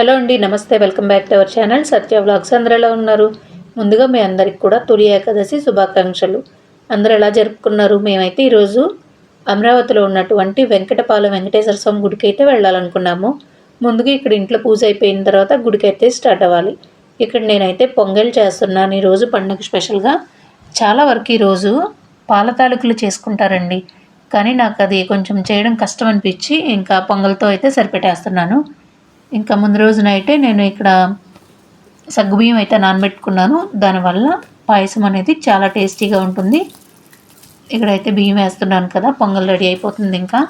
Hello అండి నమస్తే. Welcome back to our channel. Satya vlogs అందరూ ఎలా ఉన్నారు. ముందుగా మీ అందరికి కూడా తొలి ఏకాదశి శుభాకాంక్షలు. అందరూ ఎలా జరుపుకున్నారు? మేమైతే ఈరోజు అమరావతిలో ఉన్నటువంటి వెంకటపాలెం వెంకటేశ్వర స్వామి గుడికి అయితే వెళ్ళాలనుకున్నాము. ముందుగా ఇక్కడ ఇంట్లో పూజ అయిపోయిన తర్వాత గుడికి అయితే స్టార్ట్ అవ్వాలి. ఇక్కడ నేనైతే పొంగల్ చేస్తున్నాను. ఈరోజు పండుగ స్పెషల్గా చాలా వరకు ఈరోజు పాల తాలూకులు చేసుకుంటారండి. కానీ నాకు అది కొంచెం చేయడం కష్టం అనిపించి ఇంకా పొంగల్తో అయితే సరిపెట్టేస్తున్నాను. ఇంకా ముందు రోజునైతే నేను ఇక్కడ సగ్గుబియ్యం అయితే నానబెట్టుకున్నాను. దానివల్ల పాయసం అనేది చాలా టేస్టీగా ఉంటుంది. ఇక్కడైతే బియ్యం వేస్తున్నాను కదా పొంగల్ రెడీ అయిపోతుంది ఇంకా.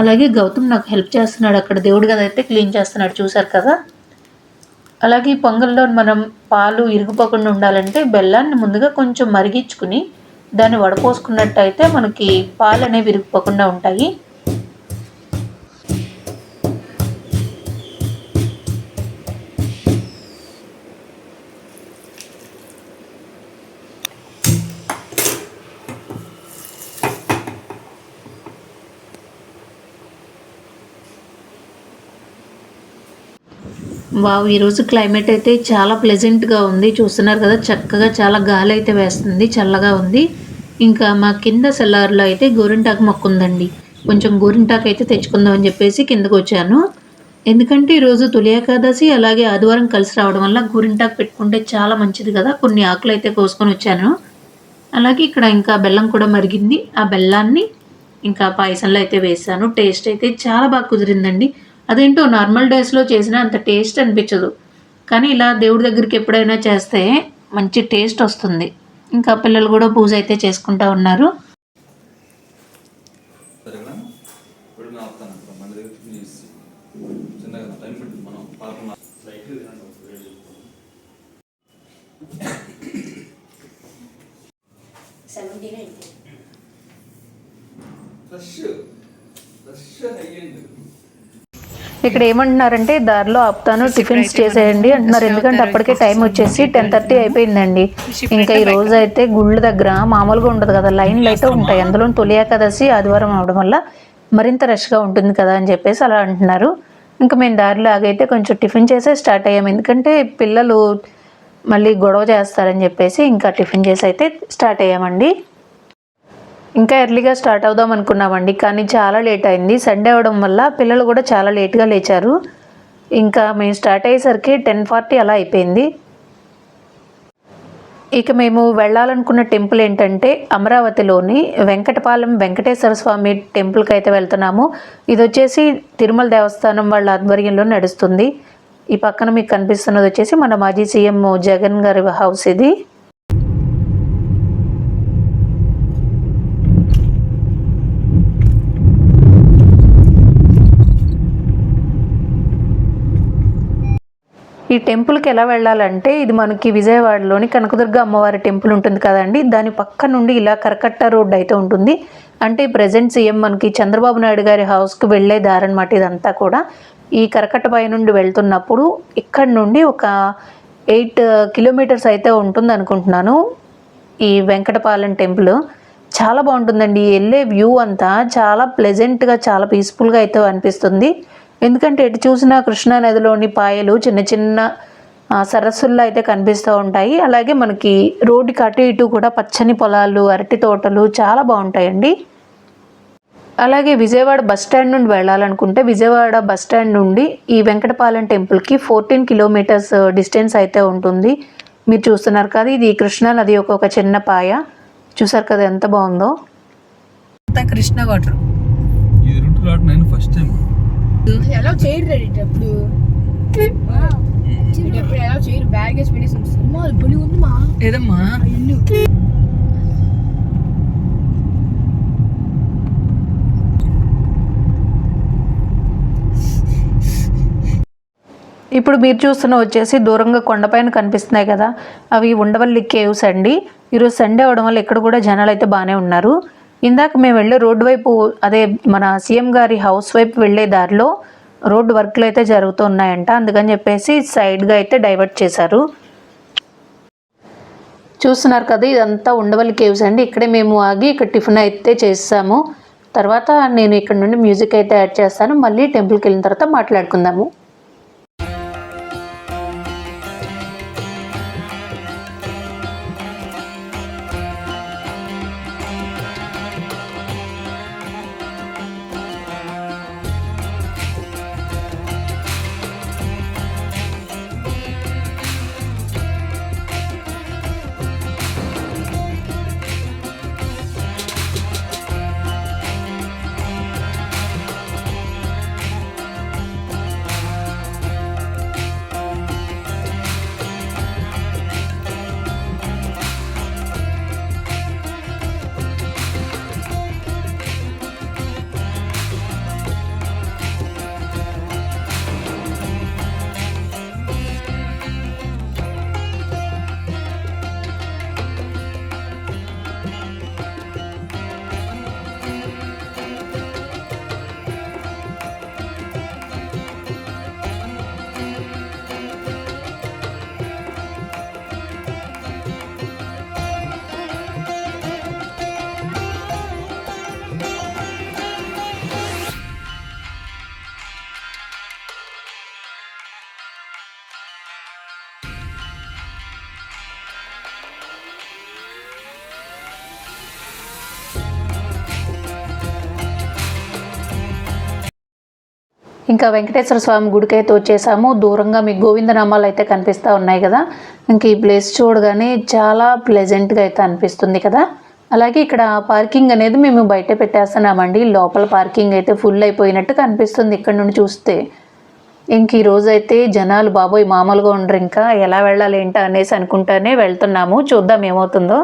అలాగే గౌతమ్ నాకు హెల్ప్ చేస్తున్నాడు అక్కడ దేవుడు గది అయితే క్లీన్ చేస్తున్నాడు చూశారు కదా. అలాగే ఈ పొంగల్లో మనం పాలు ఇరిగిపోకుండా ఉండాలంటే బెల్లాన్ని ముందుగా కొంచెం మరిగించుకుని దాన్ని వడపోసుకున్నట్టయితే మనకి పాలు అనేవి విరిగిపోకుండా ఉంటాయి. వావ్ ఈరోజు క్లైమేట్ అయితే చాలా ప్లెజెంట్గా ఉంది. చూస్తున్నారు కదా చక్కగా చాలా గాలి అయితే వేస్తుంది చల్లగా ఉంది. ఇంకా మా కింద సెల్లార్లో అయితే గోరింటాకు మొక్క ఉందండి. కొంచెం గోరింటాకు అయితే తెచ్చుకుందామని చెప్పేసి కిందకు వచ్చాను. ఎందుకంటే ఈరోజు తొలి ఏకాదశి అలాగే ఆదివారం కలిసి రావడం వల్ల గోరింటాకు పెట్టుకుంటే చాలా మంచిది కదా. కొన్ని ఆకులు అయితే కోసుకొని వచ్చాను. అలాగే ఇక్కడ ఇంకా బెల్లం కూడా మరిగింది. ఆ బెల్లాన్ని ఇంకా పాయసంలో అయితే వేసాను. టేస్ట్ అయితే చాలా బాగా కుదిరిందండి. అదేంటో నార్మల్ డేస్లో చేసినా అంత టేస్ట్ అనిపించదు. కానీ ఇలా దేవుడి దగ్గరికి ఎప్పుడైనా చేస్తే మంచి టేస్ట్ వస్తుంది. ఇంకా పిల్లలు కూడా పూజ అయితే చేసుకుంటా ఉన్నారు. ఫ్రెష్. ఫ్రెష్ అయ్యింది ఇక్కడ ఏమంటున్నారంటే దారిలో ఆపుతాను టిఫిన్స్ చేసేయండి అంటున్నారు ఎందుకంటే అప్పటికే టైం వచ్చేసి టెన్ థర్టీ అయిపోయిందండి. ఇంకా ఈ రోజు అయితే గుళ్ళ దగ్గర మామూలుగా ఉండదు కదా లైన్లు అయితే ఉంటాయి. అందులో తొలి ఏకాదశి ఆదివారం అవడం వల్ల మరింత రష్గా ఉంటుంది కదా అని చెప్పేసి అలా అంటున్నారు. ఇంకా మేము దారిలో ఆగైతే కొంచెం టిఫిన్ చేసే స్టార్ట్ అయ్యాము ఎందుకంటే పిల్లలు మళ్ళీ గొడవ చేస్తారని చెప్పేసి ఇంకా టిఫిన్ చేసి అయితే స్టార్ట్ అయ్యామండి. ఇంకా ఎర్లీగా స్టార్ట్ అవుదాం అనుకున్నామండి కానీ చాలా లేట్ అయింది. సండే అవడం వల్ల పిల్లలు కూడా చాలా లేట్గా లేచారు. ఇంకా మేము స్టార్ట్ అయ్యేసరికి టెన్ ఫార్టీ అలా అయిపోయింది. ఇక మేము వెళ్ళాలనుకున్న టెంపుల్ ఏంటంటే అమరావతిలోని వెంకటపాలెం వెంకటేశ్వర స్వామి టెంపుల్కి అయితే వెళ్తున్నాము. ఇది వచ్చేసి తిరుమల దేవస్థానం వాళ్ళ ఆధ్వర్యంలో నడుస్తుంది. ఈ పక్కన మీకు కనిపిస్తున్నది వచ్చేసి మన మాజీ సీఎం జగన్ గారి హౌస్ ఇది. ఈ టెంపుల్కి ఎలా వెళ్ళాలంటే ఇది మనకి విజయవాడలోని కనకదుర్గ అమ్మవారి టెంపుల్ ఉంటుంది కదండి. దాని పక్క నుండి ఇలా కరకట్ట రోడ్ అయితే ఉంటుంది. అంటే ప్రజెంట్ సీఎం మనకి చంద్రబాబు నాయుడు గారి హౌస్కి వెళ్ళే దారనమాట ఇదంతా కూడా. ఈ కరకట్ట పై నుండి వెళ్తున్నప్పుడు ఇక్కడ నుండి ఒక ఎయిట్ కిలోమీటర్స్ అయితే ఉంటుంది అనుకుంటున్నాను ఈ వెంకటపాలెం టెంపుల్ చాలా బాగుంటుందండి. వెళ్ళే వ్యూ అంతా చాలా ప్లెజెంట్గా చాలా పీస్ఫుల్గా అయితే అనిపిస్తుంది. ఎందుకంటే ఎటు చూసినా కృష్ణా నదిలోని పాయలు చిన్న చిన్న సరస్సుల్లో అయితే కనిపిస్తూ ఉంటాయి. అలాగే మనకి రోడ్డుకి అటు ఇటు కూడా పచ్చని పొలాలు అరటి తోటలు చాలా బాగుంటాయండి. అలాగే విజయవాడ బస్ స్టాండ్ నుండి వెళ్ళాలనుకుంటే విజయవాడ బస్ స్టాండ్ నుండి ఈ వెంకటపాలెం టెంపుల్కి ఫోర్టీన్ కిలోమీటర్స్ డిస్టెన్స్ అయితే ఉంటుంది. మీరు చూస్తున్నారు కదా ఇది కృష్ణా నది యొక్క ఒక చిన్న పాయ. చూసారు కదా ఎంత బాగుందో? కృష్ణ వాటర్. ఫస్ట్ టైం ఎలా చేయరు రెడీ ఎప్పుడు? ఎప్పుడు ఎలా చేయరు? బ్యాగ్ వేసి పెట్టేసి అమ్మా బలి ఉంది మా ఏదమ్మా? ఇల్లు ఇప్పుడు మీరు చూస్తున్న వచ్చేసి దూరంగా కొండపైన కనిపిస్తున్నాయి కదా. అవి ఉండవల్లి కేవ్స్ అండి. ఈరోజు సండే అవడం వల్ల ఇక్కడ కూడా జనాలు అయితే బాగానే ఉన్నారు. ఇందాక మేము వెళ్ళే రోడ్డు వైపు అదే మన సీఎం గారి హౌస్ వైపు వెళ్ళే దారిలో రోడ్డు వర్క్లు అయితే జరుగుతూ ఉన్నాయంట అందుకని చెప్పేసి సైడ్గా అయితే డైవర్ట్ చేశారు. చూస్తున్నారు కదా ఇదంతా ఉండవల్లి కేవ్స్ అండి. ఇక్కడే మేము ఆగి ఇక్కడ టిఫిన్ అయితే చేసాము. తర్వాత నేను ఇక్కడ నుండి మ్యూజిక్ అయితే యాడ్ చేస్తాను. మళ్ళీ టెంపుల్కి వెళ్ళిన తర్వాత మాట్లాడుకుందాము. ఇంకా వెంకటేశ్వర స్వామి గుడికి అయితే వచ్చేసాము. దూరంగా మీకు గోవిందనామాలు అయితే కనిపిస్తూ ఉన్నాయి కదా. ఇంక ఈ ప్లేస్ చూడగానే చాలా ప్లెజెంట్గా అయితే అనిపిస్తుంది కదా. అలాగే ఇక్కడ పార్కింగ్ అనేది మేము బయట పెట్టేస్తున్నామండి. లోపల పార్కింగ్ అయితే ఫుల్ అయిపోయినట్టు కనిపిస్తుంది ఇక్కడ నుండి చూస్తే. ఇంక ఈ రోజు అయితే జనాలు బాబోయ్ మామూలుగా ఉండరు ఇంకా. ఎలా వెళ్ళాలి ఏంటా అనేసి అనుకుంటానే వెళ్తున్నాము. చూద్దాం ఏమవుతుందో.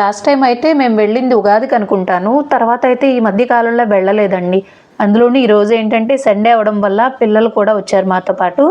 లాస్ట్ టైం అయితే మేము వెళ్ళింది ఉగాదికి అనుకుంటాను. తర్వాత అయితే ఈ మధ్య కాలంలో వెళ్ళలేదండి. అందులోని ఈరోజు ఏంటంటే సండే అవడం వల్ల పిల్లలు కూడా వచ్చారు మాతో పాటు.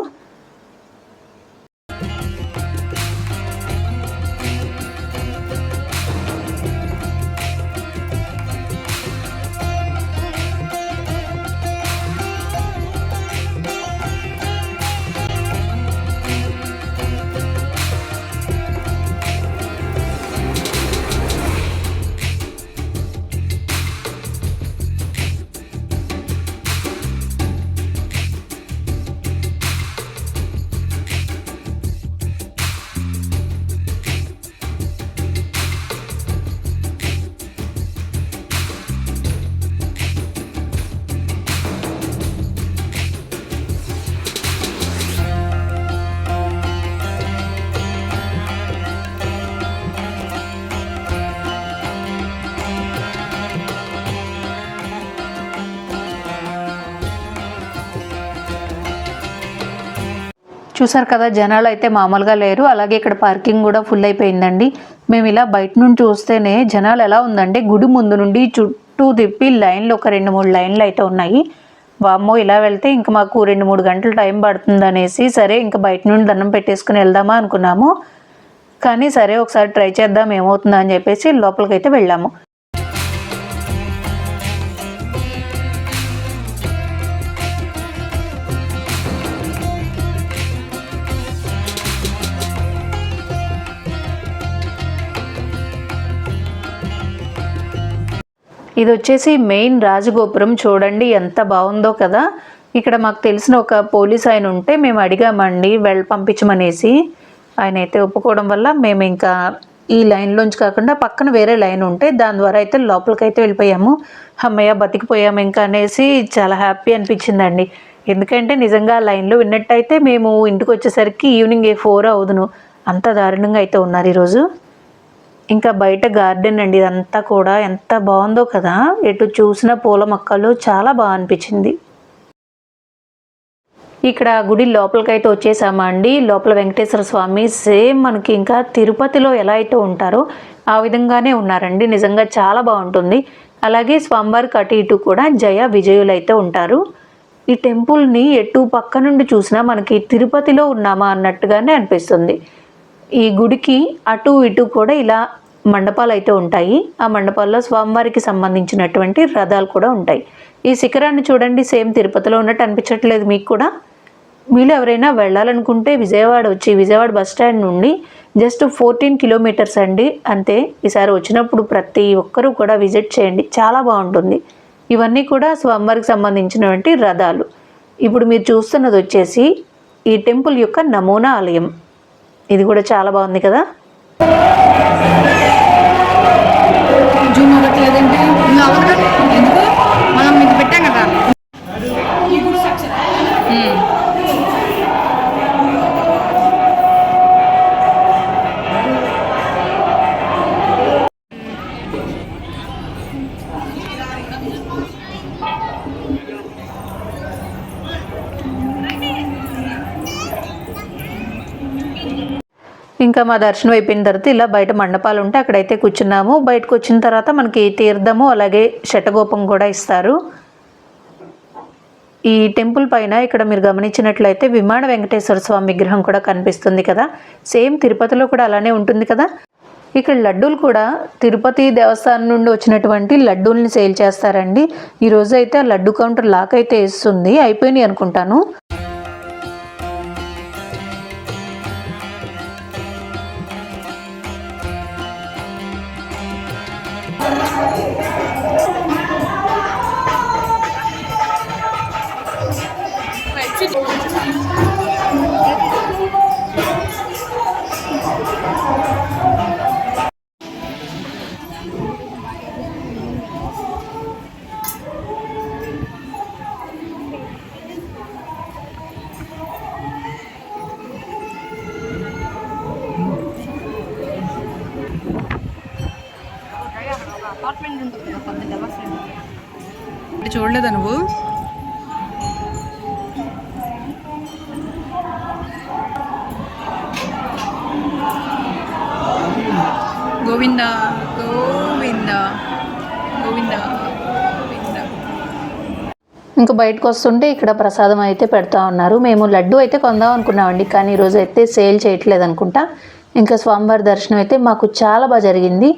చూసారు కదా జనాలు అయితే మామూలుగా లేరు. అలాగే ఇక్కడ పార్కింగ్ కూడా ఫుల్ అయిపోయిందండి. మేము ఇలా బయట నుండి చూస్తేనే జనాలు ఎలా ఉందంటే గుడి ముందు నుండి చుట్టూ తిప్పి లైన్లు ఒక రెండు మూడు లైన్లు అయితే ఉన్నాయి. వామ్మో ఇలా వెళ్తే ఇంకా మాకు రెండు మూడు గంటలు టైం పడుతుంది అనేసి సరే ఇంకా బయట నుండి దండం పెట్టేసుకుని వెళ్దామా అనుకున్నాము. కానీ సరే ఒకసారి ట్రై చేద్దాం ఏమవుతుందా అని చెప్పేసి లోపలికైతే వెళ్ళాము. ఇది వచ్చేసి మెయిన్ రాజగోపురం. చూడండి ఎంత బాగుందో కదా. ఇక్కడ మాకు తెలిసిన ఒక పోలీస్ ఆయన ఉంటే మేము అడిగామండి వెళ్ళ పంపించమనేసి. ఆయన అయితే ఒప్పుకోవడం వల్ల మేము ఇంకా ఈ లైన్లోంచి కాకుండా పక్కన వేరే లైన్ ఉంటే దాని ద్వారా అయితే లోపలికైతే వెళ్ళిపోయాము. అమ్మయ్య బతికిపోయాము ఇంకా అనేసి చాలా హ్యాపీ అనిపించిందండి. ఎందుకంటే నిజంగా ఆ లైన్లో విన్నట్టయితే మేము ఇంటికి వచ్చేసరికి ఈవినింగ్ ఏ ఫోర్ అవుదును. అంత దారుణంగా అయితే ఉన్నారు ఈరోజు. ఇంకా బయట గార్డెన్ అండి ఇదంతా కూడా ఎంత బాగుందో కదా. ఎటు చూసిన పూల మొక్కలు చాలా బాగా అనిపించింది. ఇక్కడ గుడి లోపలికైతే వచ్చేసామా అండి? లోపల వెంకటేశ్వర స్వామి సేమ్ మనకి ఇంకా తిరుపతిలో ఎలా అయితే ఉంటారో ఆ విధంగానే ఉన్నారండి. నిజంగా చాలా బాగుంటుంది. అలాగే స్వామివారికి అటు ఇటు కూడా జయ విజయులు అయితే ఉంటారు. ఈ టెంపుల్ని ఎటు పక్క నుండి చూసినా మనకి తిరుపతిలో ఉన్నామా అన్నట్టుగానే అనిపిస్తుంది. ఈ గుడికి అటు ఇటు కూడా ఇలా మండపాలు అయితే ఉంటాయి. ఆ మండపాల్లో స్వామివారికి సంబంధించినటువంటి రథాలు కూడా ఉంటాయి. ఈ శిఖరాన్ని చూడండి సేమ్ తిరుపతిలో ఉన్నట్టు అనిపించట్లేదు మీకు కూడా. మీరు ఎవరైనా వెళ్ళాలనుకుంటే విజయవాడ వచ్చి విజయవాడ బస్ స్టాండ్ నుండి జస్ట్ ఫోర్టీన్ కిలోమీటర్స్ అండి. అంతే ఈసారి వచ్చినప్పుడు ప్రతి ఒక్కరూ కూడా విజిట్ చేయండి. చాలా బాగుంటుంది. ఇవన్నీ కూడా స్వామివారికి సంబంధించినటువంటి రథాలు. ఇప్పుడు మీరు చూస్తున్నది వచ్చేసి ఈ టెంపుల్ యొక్క నమూనా ఆలయం. ఇది కూడా చాలా బాగుంది కదా? జూమ్ అవ్వట్లేదంటే ఇంకా మా దర్శనం అయిపోయిన తర్వాత ఇలా బయట మండపాలు ఉంటే అక్కడైతే కూర్చున్నాము. బయటకు వచ్చిన తర్వాత మనకి తీర్థము అలాగే శటగోపం కూడా ఇస్తారు. ఈ టెంపుల్ పైన ఇక్కడ మీరు గమనించినట్లయితే విమాన వెంకటేశ్వర స్వామి విగ్రహం కూడా కనిపిస్తుంది కదా. సేమ్ తిరుపతిలో కూడా అలానే ఉంటుంది కదా. ఇక్కడ లడ్డూలు కూడా తిరుపతి దేవస్థానం నుండి వచ్చినటువంటి లడ్డూల్ని సేల్ చేస్తారండి. ఈరోజు అయితే ఆ లడ్డు కౌంటర్ లాక్ అయితే వేస్తుంది. అయిపోయినాయి అనుకుంటాను. చూడలేదా నువ్వు? గోవింద గోవింద గోవింద గోవింద. ఇంకా బయటకు వస్తుంటే ఇక్కడ ప్రసాదం అయితే పెడతా ఉన్నారు. మేము లడ్డు అయితే కొందాం అనుకున్నామండి కానీ ఈరోజు అయితే సేల్ చేయట్లేదు అనుకుంటా. ఇంకా స్వామివారి దర్శనం అయితే మాకు చాలా బాగా జరిగింది.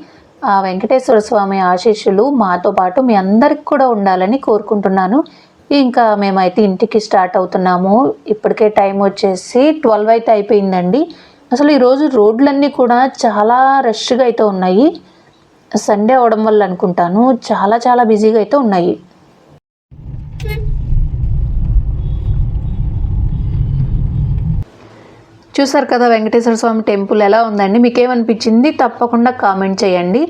ఆ వెంకటేశ్వర స్వామి ఆశీస్సులు మాతో పాటు మీ అందరికి కూడా ఉండాలని కోరుకుంటున్నాను. ఇంకా మేమైతే ఇంటికి స్టార్ట్ అవుతున్నాము. ఇప్పటికే టైం వచ్చేసి ట్వెల్వ్ అయితే అయిపోయిందండి. అసలు ఈరోజు రోడ్లన్నీ కూడా చాలా రష్గా అయితే ఉన్నాయి. సండే అవడం వల్ల అనుకుంటాను. చాలా చాలా బిజీగా అయితే ఉన్నాయి. చూసారు కదా వెంకటేశ్వర స్వామి టెంపుల్ ఎలా ఉందండి? మీకు ఏమనిపించింది తప్పకుండా కామెంట్ చేయండి.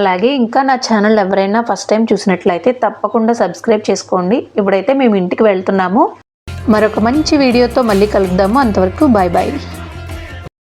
అలాగే ఇంకా నా ఛానల్ ఎవరైనా ఫస్ట్ టైం చూసినట్లయితే తప్పకుండా సబ్స్క్రైబ్ చేసుకోండి. ఇప్పుడైతే మేము ఇంటికి వెళ్తున్నాము. మరొక మంచి వీడియోతో మళ్ళీ కలుద్దాము. అంతవరకు బాయ్ బాయ్